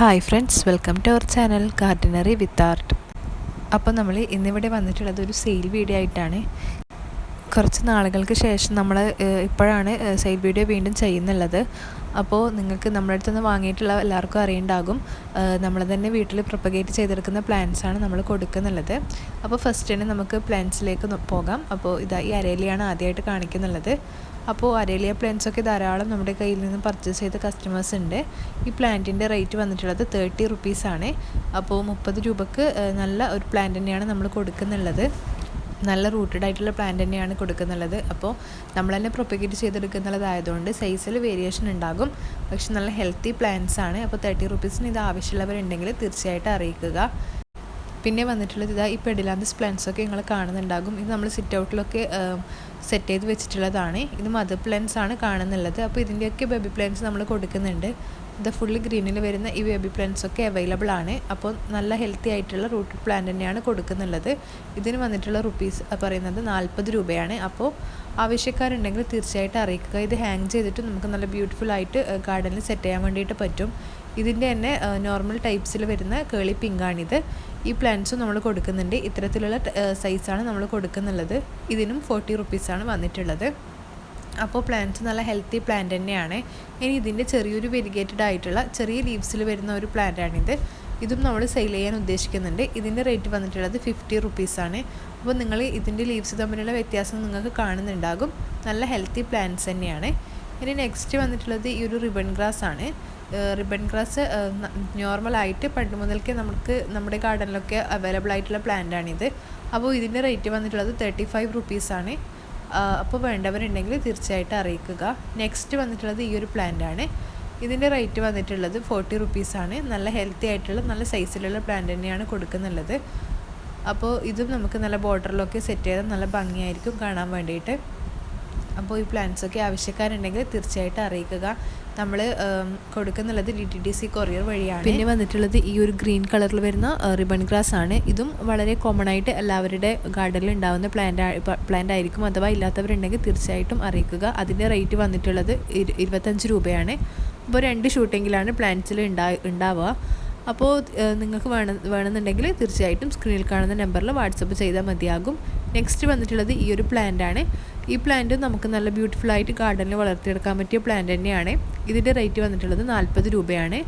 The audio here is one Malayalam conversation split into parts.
Hi friends welcome to our channel gardenery with art അപ്പോൾ നമ്മൾ ഇന്നിവിടെ വന്നിട്ടുള്ളത് ഒരു സെയിൽ വീഡിയോ ആയിട്ടാണ്. കുറച്ച് നാളുകൾക്ക് ശേഷം നമ്മൾ ഇപ്പോഴാണ് സെയിൽ വീഡിയോ വീണ്ടും ചെയ്യുന്നുള്ളത്. അപ്പോൾ നിങ്ങൾക്ക് നമ്മുടെ അടുത്ത് നിന്ന് വാങ്ങിയിട്ടുള്ള എല്ലാവർക്കും അറിയണ്ടാകും. നമ്മൾ തന്നെ വീട്ടിൽ പ്രൊപ്പഗേറ്റ് ചെയ്തെടുക്കുന്ന പ്ലാന്റ്സ് ആണ് നമ്മൾ കൊടുക്കുന്നുള്ളത്. അപ്പോൾ ഫസ്റ്റ് തന്നെ നമുക്ക് പ്ലാന്റ്സിലേക്ക് പോകാം. അപ്പോൾ ഇതാ ഈ അരേലിയാണ് ആദ്യമായിട്ട് കാണിക്കുന്നുള്ളത്. അപ്പോൾ അരേലിയ പ്ലാന്റ്സ് ഒക്കെ ധാരാളം നമ്മുടെ കയ്യിൽ നിന്ന് പർച്ചേസ് ചെയ്ത കസ്റ്റമേഴ്സ് ഉണ്ട്. ഈ പ്ലാന്റിന്റെ റേറ്റ് വന്നിട്ടുള്ളത് തേർട്ടി റുപ്പീസാണ് അപ്പോൾ മുപ്പത് രൂപക്ക് നല്ല ഒരു പ്ലാന്റ് തന്നെയാണ് നമ്മൾ കൊടുക്കുന്നുള്ളത്. നല്ല റൂട്ടഡ് ആയിട്ടുള്ള പ്ലാന്റ് തന്നെയാണ് കൊടുക്കുന്നുള്ളത്. അപ്പോൾ നമ്മൾ തന്നെ പ്രൊപ്പഗേറ്റ് ചെയ്തെടുക്കുന്നുള്ളതായതുകൊണ്ട് സൈസിൽ വേരിയേഷൻ ഉണ്ടാകും. പക്ഷെ നല്ല ഹെൽത്തി പ്ലാന്റ്സ് ആണ്. അപ്പോൾ തേർട്ടി റുപ്പീസിന് ഇത് ആവശ്യമുള്ളവരുണ്ടെങ്കിൽ തീർച്ചയായിട്ടും അറിയിക്കുക. പിന്നെ വന്നിട്ടുള്ളത് ഇതാ ഈ പെഡിലാന്ത് സ്പ്ലൻസൊക്കെ നിങ്ങൾ കാണുന്നുണ്ടാകും. ഇത് നമ്മൾ സിറ്റ് ഔട്ടിലൊക്കെ സെറ്റ് ചെയ്ത് വെച്ചിട്ടുള്ളതാണ്. ഇത് മദർ പ്ലാന്റ്സ് ആണ് കാണുന്നുള്ളത്. അപ്പോൾ ഇതിന്റെയൊക്കെ ബേബി പ്ലാന്റ്സ് നമ്മൾ കൊടുക്കുന്നുണ്ട്. ഇത് ഫുള്ള് ഗ്രീനിൽ വരുന്ന ഈ ബേബി പ്ലാന്റ്സ് ഒക്കെ അവൈലബിൾ ആണ്. അപ്പോൾ നല്ല ഹെൽത്തി ആയിട്ടുള്ള റൂട്ട് പ്ലാന്റ് തന്നെയാണ് കൊടുക്കുന്നുള്ളത്. ഇതിന് വന്നിട്ടുള്ള റുപ്പീസ് പറയുന്നത് നാൽപ്പത് രൂപയാണ്. അപ്പോൾ ആവശ്യക്കാരുണ്ടെങ്കിൽ തീർച്ചയായിട്ടും അറിയിക്കുക. ഇത് ഹാങ് ചെയ്തിട്ട് നമുക്ക് നല്ല ബ്യൂട്ടിഫുൾ ആയിട്ട് ഗാർഡനിൽ സെറ്റ് ചെയ്യാൻ വേണ്ടിയിട്ട് പറ്റും. ഇതിന്റെ തന്നെ നോർമൽ ടൈപ്സിൽ വരുന്ന കേളി പിങ്കാണിത് ഈ പ്ലാന്റ്സും നമ്മൾ കൊടുക്കുന്നുണ്ട്. ഇത്തരത്തിലുള്ള സൈസാണ് നമ്മൾ കൊടുക്കുന്നുള്ളത്. ഇതിനും ഫോർട്ടി റുപ്പീസാണ് വന്നിട്ടുള്ളത്. അപ്പോൾ പ്ലാന്റ്സ് നല്ല ഹെൽത്തി പ്ലാന്റ് തന്നെയാണ്. ഇനി ഇതിന്റെ ചെറിയൊരു വെരിഗേറ്റഡ് ആയിട്ടുള്ള ചെറിയ ലീവ്സിൽ വരുന്ന ഒരു പ്ലാന്റാണിത് ഇതും നമ്മൾ സെയിൽ ചെയ്യാൻ ഉദ്ദേശിക്കുന്നുണ്ട്. ഇതിന്റെ റേറ്റ് വന്നിട്ടുള്ളത് ഫിഫ്റ്റി റുപ്പീസാണ് അപ്പോൾ നിങ്ങൾ ഇതിന്റെ ലീവ്സ് തമ്മിലുള്ള വ്യത്യാസം നിങ്ങൾക്ക് കാണുന്നുണ്ടാകും. നല്ല ഹെൽത്തി പ്ലാന്റ്സ് തന്നെയാണ്. ഇനി നെക്സ്റ്റ് വന്നിട്ടുള്ളത് ഈ ഒരു റിബൺ ഗ്രാസ് ആണ്. റിബൺ ഗ്രാസ് നോർമലായിട്ട് പണ്ട് മുതൽക്കേ നമുക്ക് നമ്മുടെ ഗാർഡനിലൊക്കെ അവൈലബിൾ ആയിട്ടുള്ള പ്ലാന്റ് പ്ലാന്റാണിത് അപ്പോൾ ഇതിന്റെ റേറ്റ് വന്നിട്ടുള്ളത് തേർട്ടി ഫൈവ് റുപ്പീസാണ് അപ്പോൾ വേണ്ടവരുണ്ടെങ്കിൽ തീർച്ചയായിട്ടും അറിയിക്കുക. നെക്സ്റ്റ് വന്നിട്ടുള്ളത് ഈ ഒരു പ്ലാന്റ് ആണ്. ഇതിന്റെ റേറ്റ് വന്നിട്ടുള്ളത് ഫോർട്ടി റുപ്പീസാണ് നല്ല ഹെൽത്തി ആയിട്ടുള്ള നല്ല സൈസിലുള്ള പ്ലാന്റ് തന്നെയാണ് കൊടുക്കുന്നുള്ളത്. അപ്പോൾ ഇതും നമുക്ക് നല്ല ബോർഡറിലൊക്കെ സെറ്റ് ചെയ്താൽ നല്ല ഭംഗിയായിരിക്കും കാണാൻ വേണ്ടിയിട്ട്. അപ്പോൾ ഈ പ്ലാൻസൊക്കെ ആവശ്യക്കാരുണ്ടെങ്കിൽ തീർച്ചയായിട്ടും അറിയിക്കുക. നമ്മൾ കൊടുക്കുന്നുള്ളത് D T D C courier വഴിയാണ്. പിന്നെ വന്നിട്ടുള്ളത് ഈ ഒരു ഗ്രീൻ കളറിൽ വരുന്ന റിബൺ ഗ്രാസ് ആണ്. ഇതും വളരെ കോമൺ ആയിട്ട് എല്ലാവരുടെ ഗാർഡനിൽ ഉണ്ടാകുന്ന പ്ലാന്റ് പ്ലാന്റ് ആയിരിക്കും. അഥവാ ഇല്ലാത്തവരുണ്ടെങ്കിൽ തീർച്ചയായിട്ടും അറിയിക്കുക. അതിന്റെ റേറ്റ് വന്നിട്ടുള്ളത് ഇരുപത്തഞ്ച് രൂപയാണ്. അപ്പോൾ രണ്ട് ഷൂട്ടെങ്കിലാണ് പ്ലാന്റ്സിൽ ഉണ്ടാ ഉണ്ടാവുക. അപ്പോൾ നിങ്ങൾക്ക് വേണം വേണമെന്നുണ്ടെങ്കിൽ തീർച്ചയായിട്ടും സ്ക്രീനിൽ കാണുന്ന നമ്പറിൽ വാട്സപ്പ് ചെയ്താൽ മതിയാകും. നെക്സ്റ്റ് വന്നിട്ടുള്ളത് ഈ ഒരു പ്ലാന്റ് ആണ്. ഈ പ്ലാന്റ് നമുക്ക് നല്ല ബ്യൂട്ടിഫുൾ ആയിട്ട് ഗാർഡനിൽ വളർത്തിയെടുക്കാൻ പറ്റിയ പ്ലാന്റ് തന്നെയാണ്. ഇതിന്റെ റേറ്റ് വന്നിട്ടുള്ളത് നാൽപ്പത് രൂപയാണ്.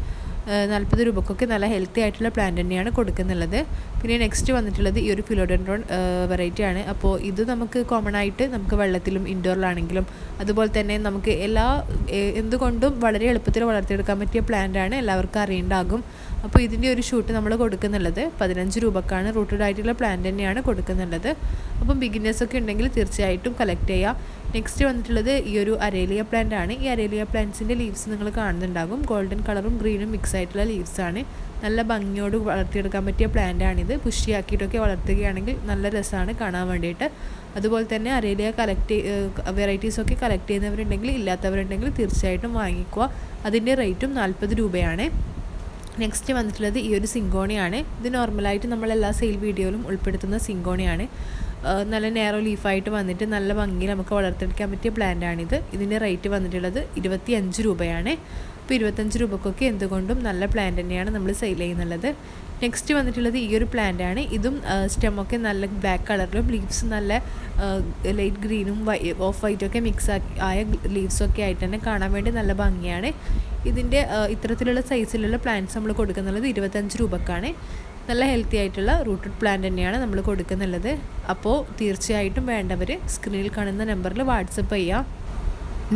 നാൽപ്പത് രൂപക്കൊക്കെ നല്ല ഹെൽത്തി ആയിട്ടുള്ള പ്ലാന്റ് തന്നെയാണ് കൊടുക്കുന്നുള്ളത്. പിന്നെ നെക്സ്റ്റ് വന്നിട്ടുള്ളത് ഈ ഒരു ഫിലോഡൻഡ്രോൺ വെറൈറ്റി ആണ്. അപ്പോൾ ഇത് നമുക്ക് കോമൺ ആയിട്ട് നമുക്ക് വെള്ളത്തിലും ഇൻഡോറിലാണെങ്കിലും അതുപോലെ തന്നെ നമുക്ക് എല്ലാ എന്തുകൊണ്ടും വളരെ എളുപ്പത്തിൽ വളർത്തിയെടുക്കാൻ പറ്റിയ പ്ലാന്റ് ആണ്. എല്ലാവർക്കും അറിയേണ്ടാകും. അപ്പോൾ ഇതിന്റെ ഒരു ഷൂട്ട് നമ്മൾ കൊടുക്കുന്നുള്ളത് പതിനഞ്ച് രൂപക്കാണ്. റൂട്ടഡ് ആയിട്ടുള്ള പ്ലാന്റ് തന്നെയാണ് കൊടുക്കുന്നുള്ളത്. അപ്പം ബിഗിനേഴ്സൊക്കെ ഉണ്ടെങ്കിൽ തീർച്ചയായിട്ടും കളക്ട് ചെയ്യുക നെക്സ്റ്റ് വന്നിട്ടുള്ളത് ഈ ഒരു അരേലിയ പ്ലാന്റ് ആണ്. ഈ അരേലിയ പ്ലാന്റ്സിന്റെ ലീവ്സ് നിങ്ങൾ കാണുന്നുണ്ടാകും. ഗോൾഡൻ കളറും ഗ്രീനും മിക്സ് ആയിട്ടുള്ള ലീവ്സ് ആണ്. നല്ല ഭംഗിയോട് വളർത്തിയെടുക്കാൻ പറ്റിയ പ്ലാന്റ് ആണിത്. പുഷിയാക്കിയിട്ടൊക്കെ വളർത്തുകയാണെങ്കിൽ നല്ല രസമാണ് കാണാൻ വേണ്ടിയിട്ട്. അതുപോലെ തന്നെ അരേലിയ കളക്ട് വെറൈറ്റീസൊക്കെ കളക്ട് ചെയ്യുന്നവരുണ്ടെങ്കിൽ ഇല്ലാത്തവരുണ്ടെങ്കിൽ തീർച്ചയായിട്ടും വാങ്ങിക്കുക. അതിന്റെ റേറ്റും നാൽപ്പത് രൂപയാണ്. നെക്സ്റ്റ് വന്നിട്ടുള്ളത് ഈ ഒരു സിങ്കോണിയാണ്. ഇത് നോർമലായിട്ട് നമ്മളെല്ലാ സെയിൽ വീഡിയോയിലും ഉൾപ്പെടുത്തുന്ന സിങ്കോണിയാണ്. നല്ല നേരോ ലീഫായിട്ട് വന്നിട്ട് നല്ല ഭംഗിയിൽ നമുക്ക് വളർത്തെടുക്കാൻ പറ്റിയ പ്ലാന്റാണിത് ഇതിന്റെ റേറ്റ് വന്നിട്ടുള്ളത് ഇരുപത്തി അഞ്ച് രൂപയാണ്. അപ്പോൾ ഇരുപത്തഞ്ച് രൂപക്കൊക്കെ എന്തുകൊണ്ടും നല്ല പ്ലാന്റ് തന്നെയാണ് നമ്മൾ സെയിൽ ചെയ്യുന്നുള്ളത്. നെക്സ്റ്റ് വന്നിട്ടുള്ളത് ഈ ഒരു പ്ലാന്റ് ആണ്. ഇതും സ്റ്റെമൊക്കെ നല്ല ബ്ലാക്ക് കളറിലും ലീവ്സ് നല്ല ലൈറ്റ് ഗ്രീനും വൈ ഓഫ് വൈറ്റൊക്കെ മിക്സ് ആയ ലീവ്സൊക്കെ ആയിട്ട് തന്നെ കാണാൻ വേണ്ടി നല്ല ഭംഗിയാണ്. ഇതിന്റെ ഇത്തരത്തിലുള്ള സൈസിലുള്ള പ്ലാന്റ്സ് നമ്മൾ കൊടുക്കുന്നുള്ളത് ഇരുപത്തഞ്ച് രൂപക്കാണ്. നല്ല ഹെൽത്തി ആയിട്ടുള്ള റൂട്ടഡ് പ്ലാന്റ് തന്നെയാണ് നമ്മൾ കൊടുക്കുന്നുള്ളത്. അപ്പോൾ തീർച്ചയായിട്ടും വേണ്ടവർ സ്ക്രീനിൽ കാണുന്ന നമ്പറിൽ വാട്സപ്പ് ചെയ്യാം.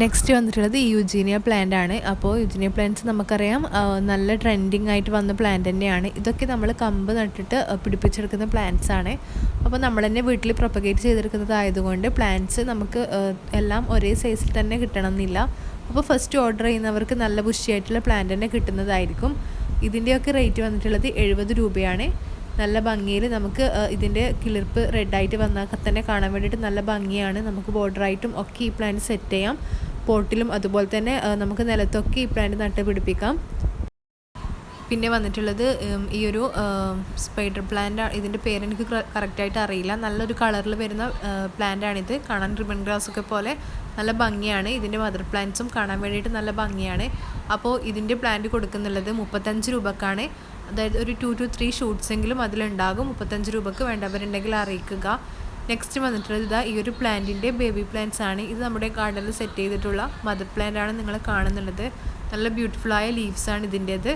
നെക്സ്റ്റ് വന്നിട്ടുള്ളത് യുജീനിയ പ്ലാന്റ് ആണ്. അപ്പോൾ യുജീനിയ പ്ലാന്റ്സ് നമുക്കറിയാം നല്ല ട്രെൻഡിങ് ആയിട്ട് വന്ന പ്ലാന്റ് തന്നെയാണ്. ഇതൊക്കെ നമ്മൾ കമ്പ് നട്ടിട്ട് പിടിപ്പിച്ചെടുക്കുന്ന പ്ലാന്റ്സ് ആണ്. അപ്പോൾ നമ്മൾ തന്നെ വീട്ടിൽ പ്രൊപ്പഗേറ്റ് ചെയ്തെടുക്കുന്നതായതുകൊണ്ട് പ്ലാന്റ്സ് നമുക്ക് എല്ലാം ഒരേ സൈസിൽ തന്നെ കിട്ടണം എന്നില്ല അപ്പോൾ ഫസ്റ്റ് ഓർഡർ ചെയ്യുന്നവർക്ക് നല്ല പുഷ്ടിയായിട്ടുള്ള പ്ലാന്റ് തന്നെ കിട്ടുന്നതായിരിക്കും. ഇതിന്റെയൊക്കെ റേറ്റ് വന്നിട്ടുള്ളത് എഴുപത് രൂപയാണ്. നല്ല ഭംഗിയിൽ നമുക്ക് ഇതിന്റെ കിളിർപ്പ് റെഡായിട്ട് വന്നാൽ തന്നെ കാണാൻ വേണ്ടിയിട്ട് നല്ല ഭംഗിയാണ്. നമുക്ക് ബോർഡറായിട്ടും ഒക്കെ ഈ പ്ലാന്റ് സെറ്റ് ചെയ്യാം. പോട്ടിലും അതുപോലെ തന്നെ നമുക്ക് നിലത്തൊക്കെ ഈ പ്ലാന്റ് നട്ട് പിടിപ്പിക്കാം പിന്നെ വന്നിട്ടുള്ളത് ഈ ഒരു സ്പൈഡർ പ്ലാന്റ് ഇതിന്റെ പേരെനിക്ക് കറക്റ്റായിട്ട് അറിയില്ല. നല്ലൊരു കളറിൽ വരുന്ന പ്ലാന്റ് ആണിത്. കാണാൻ റിബൺ ഗ്രാസ് ഒക്കെ പോലെ നല്ല ഭംഗിയാണ്. ഇതിന്റെ മദർ പ്ലാന്റ്സും കാണാൻ വേണ്ടിയിട്ട് നല്ല ഭംഗിയാണ്. അപ്പോൾ ഇതിന്റെ പ്ലാന്റ് കൊടുക്കുന്നുള്ളത് മുപ്പത്തഞ്ച് രൂപക്കാണ്. അതായത് ഒരു ടു ടു ത്രീ ഷൂട്ട്സ് എങ്കിലും അതിലുണ്ടാകും. മുപ്പത്തഞ്ച് രൂപക്ക് വേണ്ടവരുണ്ടെങ്കിൽ അറിയിക്കുക. നെക്സ്റ്റ് വന്നിട്ടുള്ളത് ഇതാ ഈ ഒരു പ്ലാന്റിന്റെ ബേബി പ്ലാന്റ്സ് ആണ്. ഇത് നമ്മുടെ ഗാർഡനിൽ സെറ്റ് ചെയ്തിട്ടുള്ള മദർ പ്ലാന്റ് ആണ് നിങ്ങൾ കാണുന്നുള്ളത്. നല്ല ബ്യൂട്ടിഫുൾ ആയ ലീവ്സ് ആണ് ഇതിന്റേത്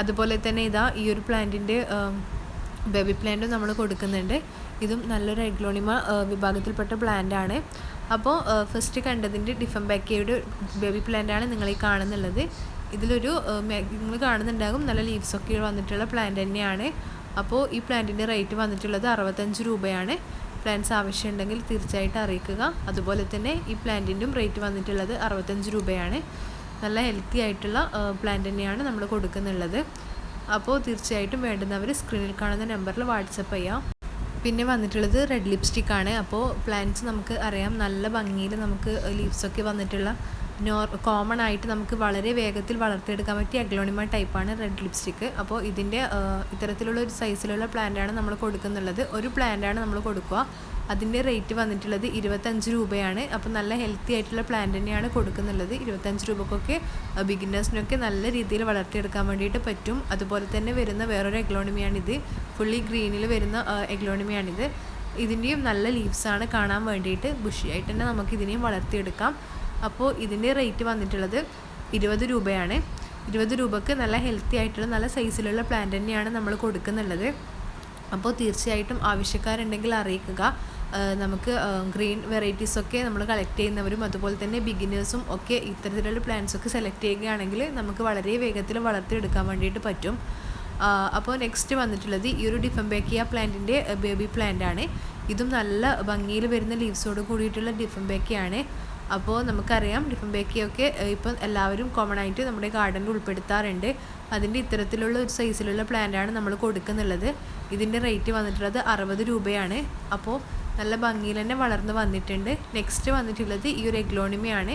അതുപോലെ തന്നെ ഇതാ ഈ ഒരു പ്ലാന്റിന്റെ ബേബി പ്ലാന്റും നമ്മൾ കൊടുക്കുന്നുണ്ട്. ഇതും നല്ലൊരു എഗ്ലോണിമ വിഭാഗത്തിൽപ്പെട്ട പ്ലാന്റ് ആണ്. അപ്പോൾ ഫസ്റ്റ് കണ്ടതിന്റെ ഡിഫംബാക്കിയയുടെ ബേബി പ്ലാന്റ് ആണ് നിങ്ങൾ ഈ കാണുന്നുള്ളത്. ഇതിലൊരു നിങ്ങൾ കാണുന്നുണ്ടാകും. നല്ല ലീവ്സൊക്കെ വന്നിട്ടുള്ള പ്ലാന്റ് തന്നെയാണ്. അപ്പോൾ ഈ പ്ലാന്റിന്റെ റേറ്റ് വന്നിട്ടുള്ളത് അറുപത്തഞ്ച് രൂപയാണ്. പ്ലാന്റ്സ് ആവശ്യമുണ്ടെങ്കിൽ തീർച്ചയായിട്ടും അറിയിക്കുക. അതുപോലെ തന്നെ ഈ പ്ലാന്റിന്റെയും റേറ്റ് വന്നിട്ടുള്ളത് അറുപത്തഞ്ച് രൂപയാണ്. നല്ല ഹെൽത്തി ആയിട്ടുള്ള പ്ലാന്റ് തന്നെയാണ് നമ്മൾ കൊടുക്കുന്നുള്ളത്. അപ്പോൾ തീർച്ചയായിട്ടും വേണ്ടുന്നവർ സ്ക്രീനിൽ കാണുന്ന നമ്പറിൽ വാട്സപ്പ് ചെയ്യാം. പിന്നെ വന്നിട്ടുള്ളത് റെഡ് ലിപ്സ്റ്റിക് ആണ്. അപ്പോൾ പ്ലാന്റ്സ് നമുക്ക് അറിയാം നല്ല ഭംഗിയിൽ നമുക്ക് ലീവ്സൊക്കെ വന്നിട്ടുള്ള നോർ കോമൺ ആയിട്ട് നമുക്ക് വളരെ വേഗത്തിൽ വളർത്തിയെടുക്കാൻ പറ്റിയ അഗ്ലോണിമ ടൈപ്പാണ് റെഡ് ലിപ്സ്റ്റിക്ക് അപ്പോൾ ഇതിന്റെ ഇത്തരത്തിലുള്ള ഒരു സൈസിലുള്ള പ്ലാന്റാണ് നമ്മൾ കൊടുക്കുന്നുള്ളത്. ഒരു പ്ലാന്റാണ് നമ്മൾ കൊടുക്കുക. അതിന്റെ റേറ്റ് വന്നിട്ടുള്ളത് ഇരുപത്തഞ്ച് രൂപയാണ്. അപ്പോൾ നല്ല ഹെൽത്തി ആയിട്ടുള്ള പ്ലാന്റ് തന്നെയാണ് കൊടുക്കുന്നുള്ളത്. ഇരുപത്തഞ്ച് രൂപക്കൊക്കെ ബിഗിനേഴ്സിനൊക്കെ നല്ല രീതിയിൽ വളർത്തിയെടുക്കാൻ വേണ്ടിയിട്ട് പറ്റും. അതുപോലെ തന്നെ വരുന്ന വേറൊരു എഗ്ലോണിമിയാണിത് ഫുള്ളി ഗ്രീനിൽ വരുന്ന എഗ്ലോണിമിയാണിത് ഇതിന്റെയും നല്ല ലീവ്സാണ് കാണാൻ വേണ്ടിയിട്ട് ബുഷിയായിട്ട് തന്നെ നമുക്ക് ഇതിനെയും വളർത്തിയെടുക്കാം. അപ്പോൾ ഇതിന്റെ റേറ്റ് വന്നിട്ടുള്ളത് ഇരുപത് രൂപയാണ്. ഇരുപത് രൂപക്ക് നല്ല ഹെൽത്തി ആയിട്ടുള്ള നല്ല സൈസിലുള്ള പ്ലാന്റ് തന്നെയാണ് നമ്മൾ കൊടുക്കുന്നുള്ളത്. അപ്പോൾ തീർച്ചയായിട്ടും ആവശ്യക്കാരുണ്ടെങ്കിൽ അറിയിക്കുക. നമുക്ക് ഗ്രീൻ വെറൈറ്റീസ് ഒക്കെ നമ്മൾ കളക്ട് ചെയ്യുന്നവരും അതുപോലെ തന്നെ ബിഗിനേഴ്സും ഒക്കെ ഇത്തരത്തിലുള്ള പ്ലാന്റ്സ് ഒക്കെ സെലക്ട് ചെയ്യുകയാണെങ്കിൽ നമുക്ക് വളരെ വേഗത്തിൽ വളർത്തിയെടുക്കാൻ വേണ്ടിയിട്ട് പറ്റും. അപ്പോൾ നെക്സ്റ്റ് വന്നിട്ടുള്ളത് ഈ ഒരു ഡിഫംബേക്കിയ പ്ലാന്റിന്റെ ബേബി പ്ലാന്റ് ആണ്. ഇതും നല്ല ഭംഗിയിൽ വരുന്ന ലീവ്സോട് കൂടിയിട്ടുള്ള ഡിഫംബേക്കയാണ് അപ്പോൾ നമുക്കറിയാം ഡിഫംബേക്കയൊക്കെ ഇപ്പം എല്ലാവരും കോമൺ ആയിട്ട് നമ്മുടെ ഗാർഡനിൽ ഉൾപ്പെടുത്താറുണ്ട്. അതിന്റെ ഇത്തരത്തിലുള്ള ഒരു സൈസിലുള്ള പ്ലാന്റാണ് നമ്മൾ കൊടുക്കുന്നുള്ളത്. ഇതിന്റെ റേറ്റ് വന്നിട്ടുള്ളത് അറുപത് രൂപയാണ്. അപ്പോൾ നല്ല ഭംഗിയിൽ തന്നെ വളർന്ന് വന്നിട്ടുണ്ട്. നെക്സ്റ്റ് വന്നിട്ടുള്ളത് ഈ ഒരു എഗ്ലോണിമയാണ്.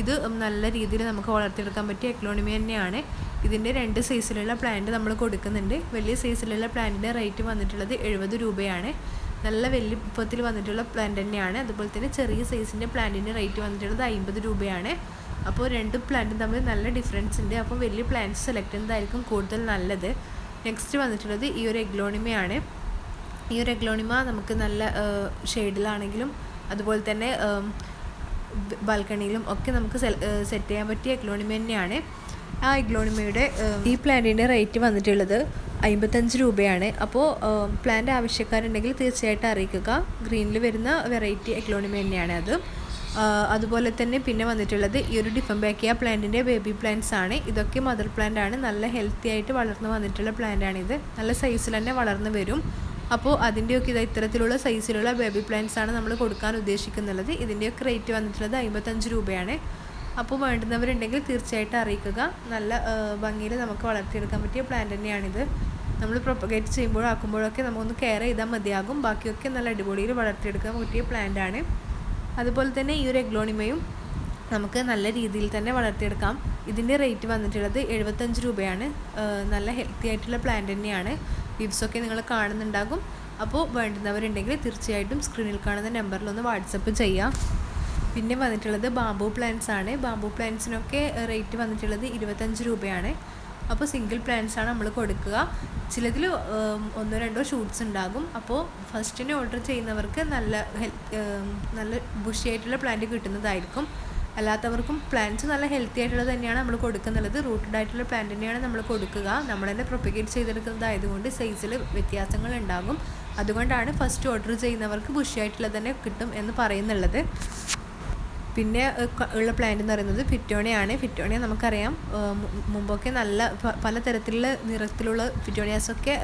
ഇത് നല്ല രീതിയിൽ നമുക്ക് വളർത്തിയെടുക്കാൻ പറ്റിയ എക്ലോണിമി തന്നെയാണ്. ഇതിന്റെ രണ്ട് സൈസിലുള്ള പ്ലാന്റ് നമ്മൾ കൊടുക്കുന്നുണ്ട്. വലിയ സൈസിലുള്ള പ്ലാന്റിന്റെ റേറ്റ് വന്നിട്ടുള്ളത് എഴുപത് രൂപയാണ്. നല്ല വലിപ്പത്തിൽ വന്നിട്ടുള്ള പ്ലാന്റ് തന്നെയാണ്. അതുപോലെ തന്നെ ചെറിയ സൈസിന്റെ പ്ലാന്റിന്റെ റേറ്റ് വന്നിട്ടുള്ളത് അമ്പത് രൂപയാണ്. അപ്പോൾ രണ്ട് പ്ലാന്റും തമ്മിൽ നല്ല ഡിഫറൻസ് ഉണ്ട്. അപ്പോൾ വലിയ പ്ലാന്റ്സ് സെലക്ട് ചെയ്യുന്നതായിരിക്കും കൂടുതൽ നല്ലത്. നെക്സ്റ്റ് വന്നിട്ടുള്ളത് ഈ ഒരു എഗ്ലോണിമയാണ്. ഈ ഒരു എഗ്ലോണിമ നമുക്ക് നല്ല ഷെയ്ഡിലാണെങ്കിലും അതുപോലെ തന്നെ ബാൽക്കണിയിലും ഒക്കെ നമുക്ക് സെറ്റ് ചെയ്യാൻ പറ്റിയ എഗ്ലോണിമ തന്നെയാണ്. ആ എഗ്ലോണിമയുടെ ഈ പ്ലാന്റിന്റെ റേറ്റ് വന്നിട്ടുള്ളത് അമ്പത്തഞ്ച് രൂപയാണ്. അപ്പോൾ പ്ലാന്റ് ആവശ്യക്കാരുണ്ടെങ്കിൽ തീർച്ചയായിട്ടും അറിയിക്കുക. ഗ്രീനിൽ വരുന്ന വെറൈറ്റി എഗ്ലോണിമ തന്നെയാണ് അത്. അതുപോലെ തന്നെ പിന്നെ വന്നിട്ടുള്ളത് ഈ ഒരു ഡിഫംബാക്കിയ പ്ലാന്റിന്റെ ബേബി പ്ലാന്റ്സ് ആണ്. ഇതൊക്കെ മദർ പ്ലാന്റ് ആണ് നല്ല ഹെൽത്തി ആയിട്ട് വളർന്നു വന്നിട്ടുള്ള പ്ലാന്റ് ആണിത് നല്ല സൈസിൽ തന്നെ വളർന്നു വരും. അപ്പോൾ അതിന്റെയൊക്കെ ഇത് ഇത്തരത്തിലുള്ള സൈസിലുള്ള ബേബി പ്ലാന്റ്സ് ആണ് നമ്മൾ കൊടുക്കാൻ ഉദ്ദേശിക്കുന്നുള്ളത് ഇതിന്റെയൊക്കെ റേറ്റ് വന്നിട്ടുള്ളത് അമ്പത്തഞ്ച് രൂപയാണ്. അപ്പോൾ വേണ്ടുന്നവരുണ്ടെങ്കിൽ തീർച്ചയായിട്ടും അറിയിക്കുക. നല്ല ഭംഗിയിൽ നമുക്ക് വളർത്തിയെടുക്കാൻ പറ്റിയ പ്ലാന്റ് തന്നെയാണിത്. നമ്മൾ പ്രൊപ്പഗേറ്റ് ചെയ്യുമ്പോഴും ആക്കുമ്പോഴൊക്കെ നമുക്കൊന്ന് കെയർ ചെയ്താൽ മതിയാകും. ബാക്കിയൊക്കെ നല്ല അടിപൊളിയിൽ വളർത്തിയെടുക്കാൻ പറ്റിയ പ്ലാന്റ് ആണ്. അതുപോലെ തന്നെ ഈ ഒരു എഗ്ലോണിമയും നമുക്ക് നല്ല രീതിയിൽ തന്നെ വളർത്തിയെടുക്കാം. ഇതിന്റെ റേറ്റ് വന്നിട്ടുള്ളത് എഴുപത്തഞ്ച് രൂപയാണ്. നല്ല ഹെൽത്തി ആയിട്ടുള്ള പ്ലാന്റ് തന്നെയാണ്. ലീവ്സൊക്കെ നിങ്ങൾ കാണുന്നുണ്ടാകും. അപ്പോൾ വേണ്ടുന്നവരുണ്ടെങ്കിൽ തീർച്ചയായിട്ടും സ്ക്രീനിൽ കാണുന്ന നമ്പറിൽ ഒന്ന് വാട്സപ്പ് ചെയ്യാം. പിന്നെ വന്നിട്ടുള്ളത് ബാംബു പ്ലാന്റ്സ് ആണ്. ബാംബു പ്ലാന്റ്സിനൊക്കെ റേറ്റ് വന്നിട്ടുള്ളത് ഇരുപത്തഞ്ച് രൂപയാണ്. അപ്പോൾ സിംഗിൾ പ്ലാന്റ്സ് ആണ് നമ്മൾ കൊടുക്കുക. ചിലതിൽ ഒന്നോ രണ്ടോ ഷൂട്ട്സ് ഉണ്ടാകും. അപ്പോൾ ഫസ്റ്റിന് ഓർഡർ ചെയ്യുന്നവർക്ക് നല്ല നല്ല ബുഷിയായിട്ടുള്ള പ്ലാന്റ് കിട്ടുന്നതായിരിക്കും. അല്ലാത്തവർക്കും പ്ലാന്റ്സ് നല്ല ഹെൽത്തി ആയിട്ടുള്ളത് തന്നെയാണ് നമ്മൾ കൊടുക്കുന്നുള്ളത് റൂട്ടഡ് ആയിട്ടുള്ള പ്ലാന്റ് തന്നെയാണ് നമ്മൾ കൊടുക്കുക. നമ്മൾ തന്നെ പ്രൊപ്പഗേറ്റ് ചെയ്തെടുക്കുന്നതായതുകൊണ്ട് സൈസിൽ വ്യത്യാസങ്ങൾ ഉണ്ടാകും. അതുകൊണ്ടാണ് ഫസ്റ്റ് ഓർഡർ ചെയ്യുന്നവർക്ക് ബുഷിയായിട്ടുള്ളത് തന്നെ കിട്ടും എന്ന് പറയുന്നുള്ളത്. പിന്നെ ഉള്ള പ്ലാന്റ് എന്ന് പറയുന്നത് ഫിറ്റോണിയാണ് ഫിറ്റോണിയ നമുക്കറിയാം. മുമ്പൊക്കെ നല്ല പലതരത്തിലുള്ള നിറത്തിലുള്ള ഫിറ്റോണിയാസൊക്കെ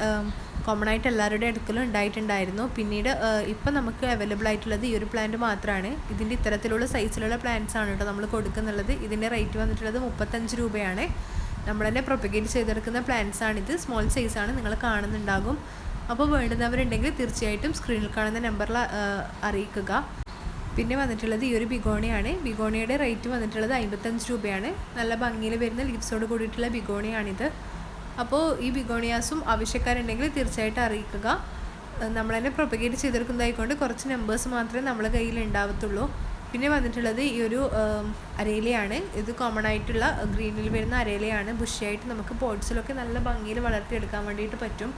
കോമൺ ആയിട്ട് എല്ലാവരുടെ അടുക്കലും ഉണ്ടായിട്ടുണ്ടായിരുന്നു. പിന്നീട് ഇപ്പം നമുക്ക് അവൈലബിൾ ആയിട്ടുള്ളത് ഈ ഒരു പ്ലാന്റ് മാത്രമാണ് ഇതിന്റെ ഇത്തരത്തിലുള്ള സൈസിലുള്ള പ്ലാന്റ്സ് ആണ് കേട്ടോ നമ്മൾ കൊടുക്കുന്നുള്ളത്. ഇതിന്റെ റേറ്റ് വന്നിട്ടുള്ളത് മുപ്പത്തഞ്ച് രൂപയാണ്. നമ്മൾ തന്നെ പ്രൊപ്പഗേറ്റ് ചെയ്തെടുക്കുന്ന പ്ലാന്റ്സ് ആണിത് സ്മോൾ സൈസാണ് നിങ്ങൾ കാണുന്നുണ്ടാകും. അപ്പോൾ വേണ്ടുന്നവരുണ്ടെങ്കിൽ തീർച്ചയായിട്ടും സ്ക്രീനിൽ കാണുന്ന നമ്പറിൽ അറിയിക്കുക. പിന്നെ വന്നിട്ടുള്ളത് ഈ ഒരു ബിഗോണിയാണ്. ബിഗോണിയുടെ റേറ്റ് വന്നിട്ടുള്ളത് അമ്പത്തഞ്ച് രൂപയാണ്. നല്ല ഭംഗിയിൽ വരുന്ന ലീവ്സോട് കൂടിയിട്ടുള്ള ബിഗോണിയാണിത്. അപ്പോൾ ഈ ബിഗോണിയാസും ആവശ്യക്കാരുണ്ടെങ്കിൽ തീർച്ചയായിട്ടും അറിയിക്കുക. നമ്മൾ തന്നെ പ്രൊപ്പഗേറ്റ് ചെയ്തെടുക്കുന്നതായിക്കൊണ്ട് കുറച്ച് നമ്പേഴ്സ് മാത്രമേ നമ്മളെ കയ്യിൽ ഉണ്ടാവത്തുള്ളൂ. പിന്നെ വന്നിട്ടുള്ളത് ഈ ഒരു അരയിലയാണ്. ഇത് കോമൺ ആയിട്ടുള്ള ഗ്രീനിൽ വരുന്ന അരയിലയാണ്. ബുഷിയായിട്ട് നമുക്ക് പോട്ട്സിലൊക്കെ നല്ല ഭംഗിയിൽ വളർത്തിയെടുക്കാൻ വേണ്ടിയിട്ട് പറ്റും.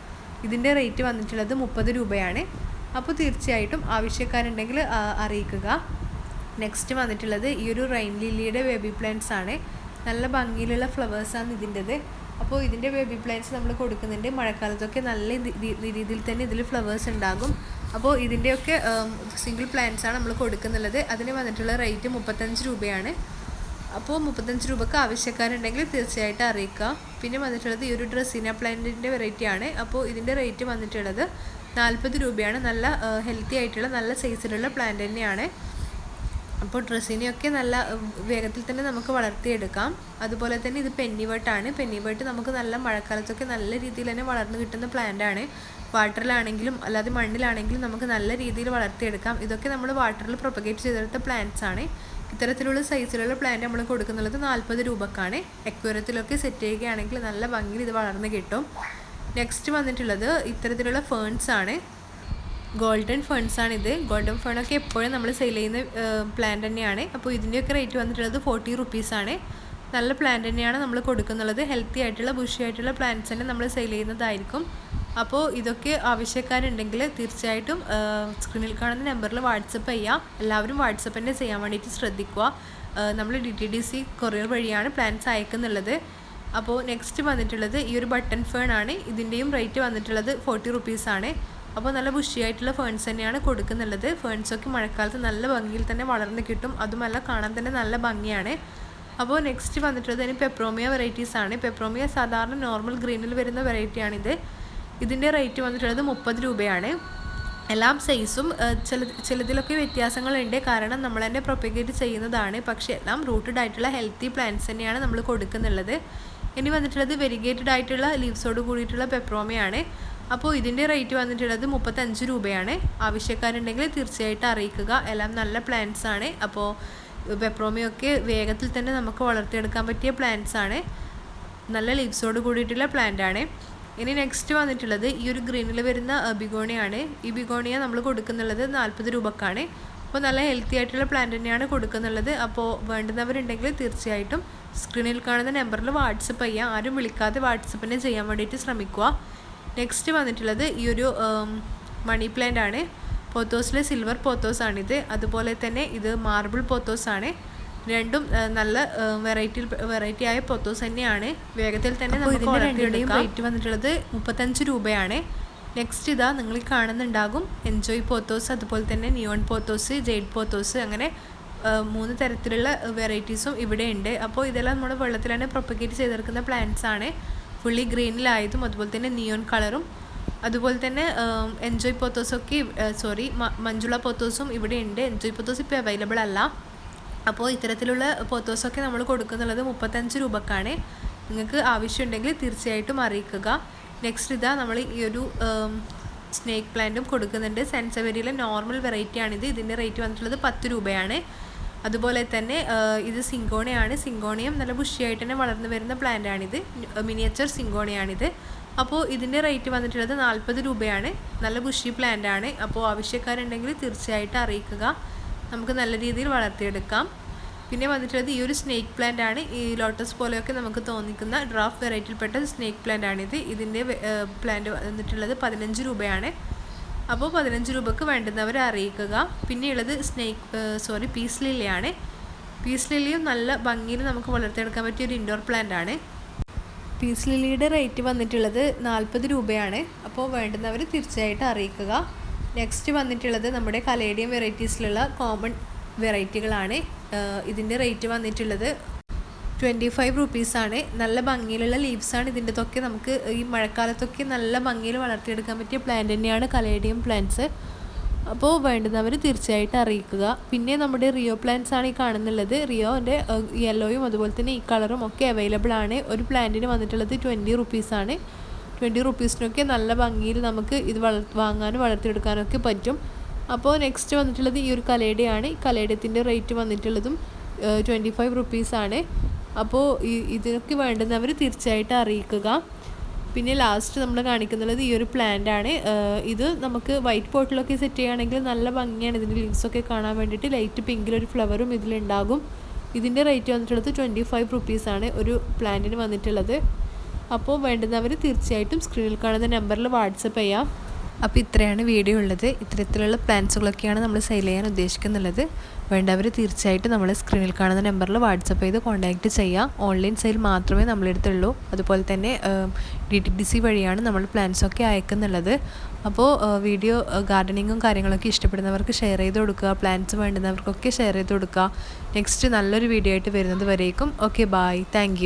ഇതിന്റെ റേറ്റ് വന്നിട്ടുള്ളത് മുപ്പത് രൂപയാണ്. അപ്പോൾ തീർച്ചയായിട്ടും ആവശ്യക്കാരുണ്ടെങ്കിൽ അറിയിക്കുക. നെക്സ്റ്റ് വന്നിട്ടുള്ളത് ഈ ഒരു റൈൻ ലില്ലിയുടെ ബേബി പ്ലാന്റ്സ് ആണ്. നല്ല ഭംഗിയിലുള്ള ഫ്ലവേഴ്സാണ് ഇതിന്റെത്. അപ്പോൾ ഇതിന്റെ ബേബി പ്ലാന്റ്സ് നമ്മൾ കൊടുക്കുന്നുണ്ട്. മഴക്കാലത്തൊക്കെ നല്ല രീതിയിൽ തന്നെ ഇതിൽ ഫ്ലവേഴ്സ് ഉണ്ടാകും. അപ്പോൾ ഇതിന്റെയൊക്കെ സിംഗിൾ പ്ലാന്റ്സ് ആണ് നമ്മൾ കൊടുക്കുന്നുള്ളത്. അതിന് വന്നിട്ടുള്ള റേറ്റ് മുപ്പത്തഞ്ച് രൂപയാണ്. അപ്പോൾ മുപ്പത്തഞ്ച് രൂപക്ക് ആവശ്യക്കാരുണ്ടെങ്കിൽ തീർച്ചയായിട്ടും അറിയിക്കുക പിന്നെ വന്നിട്ടുള്ളത് ഈ ഒരു ഡ്രസ്സിന പ്ലാന്റിന്റെ വെറൈറ്റി ആണ്. അപ്പോൾ ഇതിന്റെ റേറ്റ് വന്നിട്ടുള്ളത് നാൽപ്പത് രൂപയാണ്. നല്ല ഹെൽത്തി ആയിട്ടുള്ള നല്ല സൈസിലുള്ള പ്ലാന്റ് തന്നെയാണ്. അപ്പോൾ ഡ്രസ്സിനെയൊക്കെ നല്ല വേഗത്തിൽ തന്നെ നമുക്ക് വളർത്തിയെടുക്കാം. അതുപോലെ തന്നെ ഇത് പെന്നിവേട്ടാണ്. പെന്നിവേട്ട് നമുക്ക് നല്ല മഴക്കാലത്തൊക്കെ നല്ല രീതിയിൽ തന്നെ വളർന്നു കിട്ടുന്ന പ്ലാന്റ് ആണ്. വാട്ടറിലാണെങ്കിലും അല്ലാതെ മണ്ണിലാണെങ്കിലും നമുക്ക് നല്ല രീതിയിൽ വളർത്തിയെടുക്കാം. ഇതൊക്കെ നമ്മൾ വാട്ടറിൽ പ്രൊപ്പഗേറ്റ് ചെയ്തെടുത്ത പ്ലാന്റ്സ് ആണ്. ഇത്തരത്തിലുള്ള സൈസിലുള്ള പ്ലാന്റ് നമ്മൾ കൊടുക്കുന്നുള്ളത് നാൽപ്പത് രൂപക്കാണ്. എക്വരത്തിലൊക്കെ സെറ്റ് ചെയ്യുകയാണെങ്കിൽ നല്ല ഭംഗിയിൽ ഇത് വളർന്ന് കിട്ടും. നെക്സ്റ്റ് വന്നിട്ടുള്ളത് ഇത്തരത്തിലുള്ള ഫേൺസ് ആണ്. ഗോൾഡൻ ഫേൺസ് ആണ് ഇത് ഗോൾഡൻ ഫേണൊക്കെ എപ്പോഴും നമ്മൾ സെയിൽ ചെയ്യുന്ന പ്ലാൻ തന്നെയാണ്. അപ്പോൾ ഇതിന്റെയൊക്കെ റേറ്റ് വന്നിട്ടുള്ളത് ഫോർട്ടി റുപ്പീസാണ് നല്ല പ്ലാൻ തന്നെയാണ് നമ്മൾ കൊടുക്കുന്നുള്ളത് ഹെൽത്തി ആയിട്ടുള്ള ബുഷി ആയിട്ടുള്ള പ്ലാന്റ്സ് തന്നെ നമ്മൾ സെയിൽ ചെയ്യുന്നതായിരിക്കും. അപ്പോൾ ഇതൊക്കെ ആവശ്യക്കാരുണ്ടെങ്കിൽ തീർച്ചയായിട്ടും സ്ക്രീനിൽ കാണുന്ന നമ്പറിൽ വാട്സപ്പ് ചെയ്യാം. എല്ലാവരും വാട്സപ്പ് തന്നെ ചെയ്യാൻ വേണ്ടിയിട്ട് ശ്രദ്ധിക്കുക. നമ്മൾ D T D C courier വഴിയാണ് പ്ലാൻസ് അയക്കുന്നുള്ളത്. അപ്പോൾ നെക്സ്റ്റ് വന്നിട്ടുള്ളത് ഈ ഒരു ബട്ടൺ ഫേൺ ആണ്. ഇതിന്റെയും റേറ്റ് വന്നിട്ടുള്ളത് ഫോർട്ടി റുപ്പീസാണ് അപ്പോൾ നല്ല ബുഷിയായിട്ടുള്ള ഫേൺസ് തന്നെയാണ് കൊടുക്കുന്നുള്ളത്. ഫേൺസൊക്കെ മഴക്കാലത്ത് നല്ല ഭംഗിയിൽ തന്നെ വളർന്ന് കിട്ടും. അതുമല്ല കാണാൻ തന്നെ നല്ല ഭംഗിയാണ്. അപ്പോൾ നെക്സ്റ്റ് വന്നിട്ടുള്ളത് ഇനി പെപ്രോമിയ വെറൈറ്റീസ് ആണ്. പെപ്രോമിയ സാധാരണ നോർമൽ ഗ്രീനിൽ വരുന്ന വെറൈറ്റിയാണിത് ഇതിന്റെ റേറ്റ് വന്നിട്ടുള്ളത് മുപ്പത് രൂപയാണ്. എല്ലാം സൈസും ചില ചിലതിലൊക്കെ വ്യത്യാസങ്ങളുണ്ട്. കാരണം നമ്മൾ തന്നെ പ്രൊപ്പഗേറ്റ് ചെയ്യുന്നതാണ്. പക്ഷേ എല്ലാം റൂട്ടഡ് ആയിട്ടുള്ള ഹെൽത്തി പ്ലാന്റ്സ് തന്നെയാണ് നമ്മൾ കൊടുക്കുന്നുള്ളത്. ഇനി വന്നിട്ടുള്ളത് വെരിഗേറ്റഡ് ആയിട്ടുള്ള ലീവ്സോട് കൂടിയിട്ടുള്ള പെപ്രോമയാണ് അപ്പോൾ ഇതിന്റെ റേറ്റ് വന്നിട്ടുള്ളത് മുപ്പത്തഞ്ച് രൂപയാണ്. ആവശ്യക്കാരുണ്ടെങ്കിൽ തീർച്ചയായിട്ടും അറിയിക്കുക. എല്ലാം നല്ല പ്ലാന്റ്സ് ആണ്. അപ്പോൾ പെപ്രോമിയൊക്കെ വേഗത്തിൽ തന്നെ നമുക്ക് വളർത്തിയെടുക്കാൻ പറ്റിയ പ്ലാന്റ്സ് ആണ്. നല്ല ലീവ്സോട് കൂടിയിട്ടുള്ള പ്ലാന്റ് ആണ്. ഇനി നെക്സ്റ്റ് വന്നിട്ടുള്ളത് ഈ ഒരു ഗ്രീനിൽ വരുന്ന ബിഗോണിയാണ്. ഈ ബിഗോണിയ നമ്മൾ കൊടുക്കുന്നുള്ളത് നാൽപ്പത് രൂപക്കാണ്. അപ്പോൾ നല്ല ഹെൽത്തി ആയിട്ടുള്ള പ്ലാന്റ് തന്നെയാണ് കൊടുക്കുന്നുള്ളത്. അപ്പോൾ വേണ്ടുന്നവരുണ്ടെങ്കിൽ തീർച്ചയായിട്ടും സ്ക്രീനിൽ കാണുന്ന നമ്പറിൽ വാട്സപ്പ് ചെയ്യാം. ആരും വിളിക്കാതെ വാട്സപ്പിനെ ചെയ്യാൻ വേണ്ടിയിട്ട് ശ്രമിക്കുക. നെക്സ്റ്റ് വന്നിട്ടുള്ളത് ഈ ഒരു മണി പ്ലാന്റ് ആണ്. പോത്തോസിലെ സിൽവർ പോത്തോസ് ആണിത്. അതുപോലെ തന്നെ ഇത് മാർബിൾ പോത്തോസ് ആണ്. രണ്ടും നല്ല വെറൈറ്റി വെറൈറ്റി ആയ പൊത്തോസ് തന്നെയാണ്. വേഗത്തിൽ തന്നെ നമുക്ക് റേറ്റ് വന്നിട്ടുള്ളത് മുപ്പത്തഞ്ച് രൂപയാണ്. നെക്സ്റ്റ് ഇതാ നിങ്ങൾ കാണുന്നുണ്ടാകും. എൻജോയ് പോത്തോസ് അതുപോലെ തന്നെ നിയോൺ പോത്തോസ് ജെയ്ഡ് പോത്തോസ് അങ്ങനെ മൂന്ന് തരത്തിലുള്ള വെറൈറ്റീസും ഇവിടെ ഉണ്ട് അപ്പോൾ ഇതെല്ലാം നമ്മുടെ വെള്ളത്തിലാണ് പ്രൊപ്പഗേറ്റ് ചെയ്തെടുക്കുന്ന പ്ലാന്റ്സ് ആണ്. ഫുള്ളി ഗ്രീനിലായതും അതുപോലെ തന്നെ നിയോൺ കളറും അതുപോലെ തന്നെ എൻജോയ് പോത്തോസൊക്കെ സോറി മഞ്ജുള പോത്തോസും ഇവിടെ ഉണ്ട്. എൻജോയ് പോത്തോസ് ഇപ്പോൾ അവൈലബിൾ അല്ല. അപ്പോൾ ഇത്തരത്തിലുള്ള പോത്തോസൊക്കെ നമ്മൾ കൊടുക്കുന്നുള്ളത് മുപ്പത്തഞ്ച് രൂപക്കാണ്. നിങ്ങൾക്ക് ആവശ്യമുണ്ടെങ്കിൽ തീർച്ചയായിട്ടും അറിയിക്കുക. നെക്സ്റ്റ് ഇതാ നമ്മൾ ഈ ഒരു സ്നേക്ക് പ്ലാന്റും കൊടുക്കുന്നുണ്ട്. സെൻസവരിയിലെ നോർമൽ വെറൈറ്റിയാണിത് ഇതിന്റെ റേറ്റ് വന്നിട്ടുള്ളത് പത്ത് രൂപയാണ്. അതുപോലെ തന്നെ ഇത് സിങ്കോണയാണ്. സിങ്കോണയും നല്ല ബുഷിയായിട്ട് തന്നെ വളർന്നു വരുന്ന പ്ലാന്റാണിത്. മിനിയേച്ചർ സിങ്കോണയാണിത്. അപ്പോൾ ഇതിന്റെ റേറ്റ് വന്നിട്ടുള്ളത് നാൽപ്പത് രൂപയാണ്. നല്ല ബുഷി പ്ലാന്റാണ്. അപ്പോൾ ആവശ്യക്കാരുണ്ടെങ്കിൽ തീർച്ചയായിട്ടും അറിയിക്കുക. നമുക്ക് നല്ല രീതിയിൽ വളർത്തിയെടുക്കാം. പിന്നെ വന്നിട്ടുള്ളത് ഈ ഒരു സ്നേക്ക് പ്ലാന്റ് ആണ് ഈ ലോട്ടസ് പോലെയൊക്കെ നമുക്ക് തോന്നിക്കുന്ന ഡ്രാഫ് വെറൈറ്റിയിൽപ്പെട്ട സ്നേക്ക് പ്ലാന്റ് ആണിത് ഇതിന്റെ പ്ലാന്റ് വന്നിട്ടുള്ളത് പതിനഞ്ച് രൂപയാണ്. അപ്പോൾ പതിനഞ്ച് രൂപക്ക് വേണ്ടുന്നവരെ അറിയിക്കുക. പിന്നെയുള്ളത് സ്നേക്ക് സോറി പീസ് ലില്ലിയാണ് പീസ് ലില്ലിയും നല്ല ഭംഗിയിൽ നമുക്ക് വളർത്തിയെടുക്കാൻ പറ്റിയ ഒരു ഇൻഡോർ പ്ലാന്റ് ആണ്. പീസ് ലില്ലിയുടെ റേറ്റ് വന്നിട്ടുള്ളത് നാൽപ്പത് രൂപയാണ്. അപ്പോൾ വേണ്ടുന്നവർ തീർച്ചയായിട്ടും അറിയിക്കുക. നെക്സ്റ്റ് വന്നിട്ടുള്ളത് നമ്മുടെ കലേഡിയം വെറൈറ്റീസിലുള്ള കോമൺ വെറൈറ്റികളാണ് ഇതിന്റെ റേറ്റ് വന്നിട്ടുള്ളത് ട്വന്റി ഫൈവ് റുപ്പീസാണ് നല്ല ഭംഗിയിലുള്ള ലീവ്സാണ് ഇതിന്റെതൊക്കെ നമുക്ക് ഈ മഴക്കാലത്തൊക്കെ നല്ല ഭംഗിയിൽ വളർത്തിയെടുക്കാൻ പറ്റിയ പ്ലാന്റ് തന്നെയാണ് കലേഡിയം പ്ലാന്റ്സ് അപ്പോൾ വേണ്ടുന്നവർ തീർച്ചയായിട്ടും അറിയിക്കുക. പിന്നെ നമ്മുടെ റിയോ പ്ലാന്റ്സ് ആണ് ഈ കാണുന്നുള്ളത്. റിയോന്റെ യെല്ലോയും അതുപോലെ തന്നെ ഈ കളറും ഒക്കെ അവൈലബിൾ ആണ്. ഒരു പ്ലാന്റിന് വന്നിട്ടുള്ളത് ട്വന്റി റുപ്പീസാണ് ട്വന്റി റുപ്പീസിനൊക്കെ നല്ല ഭംഗിയിൽ നമുക്ക് ഇത് വളർ വാങ്ങാനും വളർത്തിയെടുക്കാനൊക്കെ പറ്റും. അപ്പോൾ നെക്സ്റ്റ് വന്നിട്ടുള്ളത് ഈ ഒരു കലേഡയാണ്. ഈ കലേഡത്തിന്റെ റേറ്റ് വന്നിട്ടുള്ളതും ട്വന്റി ഫൈവ് റുപ്പീസാണ് അപ്പോൾ ഇതിനൊക്കെ വേണ്ടുന്നവർ തീർച്ചയായിട്ടും അറിയിക്കുക. പിന്നെ ലാസ്റ്റ് നമ്മൾ കാണിക്കുന്നുള്ളത് ഈ ഒരു പ്ലാന്റ് ആണ്. ഇത് നമുക്ക് വൈറ്റ് പോട്ടിലൊക്കെ സെറ്റ് ചെയ്യുകയാണെങ്കിൽ നല്ല ഭംഗിയാണ്. ഇതിന്റെ ലീവ്സൊക്കെ കാണാൻ വേണ്ടിയിട്ട് ലൈറ്റ് പിങ്കിലൊരു ഫ്ലവറും ഇതിലുണ്ടാകും. ഇതിന്റെ റേറ്റ് വന്നിട്ടുള്ളത് ട്വന്റി ഫൈവ് റുപ്പീസാണ് ഒരു പ്ലാന്റിന് വന്നിട്ടുള്ളത്. അപ്പോൾ വേണ്ടുന്നവർ തീർച്ചയായിട്ടും സ്ക്രീനിൽ കാണുന്ന നമ്പറിൽ വാട്സപ്പ് ചെയ്യാം. അപ്പോൾ ഇത്രയാണ് വീഡിയോ ഉള്ളത്. ഇത്തരത്തിലുള്ള പ്ലാൻസുകളൊക്കെയാണ് നമ്മൾ സെയിൽ ചെയ്യാൻ ഉദ്ദേശിക്കുന്നുള്ളത്. വേണ്ടവർ തീർച്ചയായിട്ടും നമ്മൾ സ്ക്രീനിൽ കാണുന്ന നമ്പറിൽ വാട്സപ്പ് ചെയ്ത് കോൺടാക്റ്റ് ചെയ്യാം ഓൺലൈൻ സെയിൽ മാത്രമേ നമ്മളെടുത്തുള്ളൂ അതുപോലെ തന്നെ ഡി ടി ഡി സി വഴിയാണ് നമ്മൾ പ്ലാൻസൊക്കെ അയക്കുന്നുള്ളത്. അപ്പോൾ വീഡിയോ ഗാർഡനിങ്ങും കാര്യങ്ങളൊക്കെ ഇഷ്ടപ്പെടുന്നവർക്ക് ഷെയർ ചെയ്ത് കൊടുക്കുക. പ്ലാൻസ് വേണ്ടുന്നവർക്കൊക്കെ ഷെയർ ചെയ്ത് കൊടുക്കുക. നെക്സ്റ്റ് നല്ലൊരു വീഡിയോ ആയിട്ട് വരുന്നത് വരേക്കും. Okay bye thank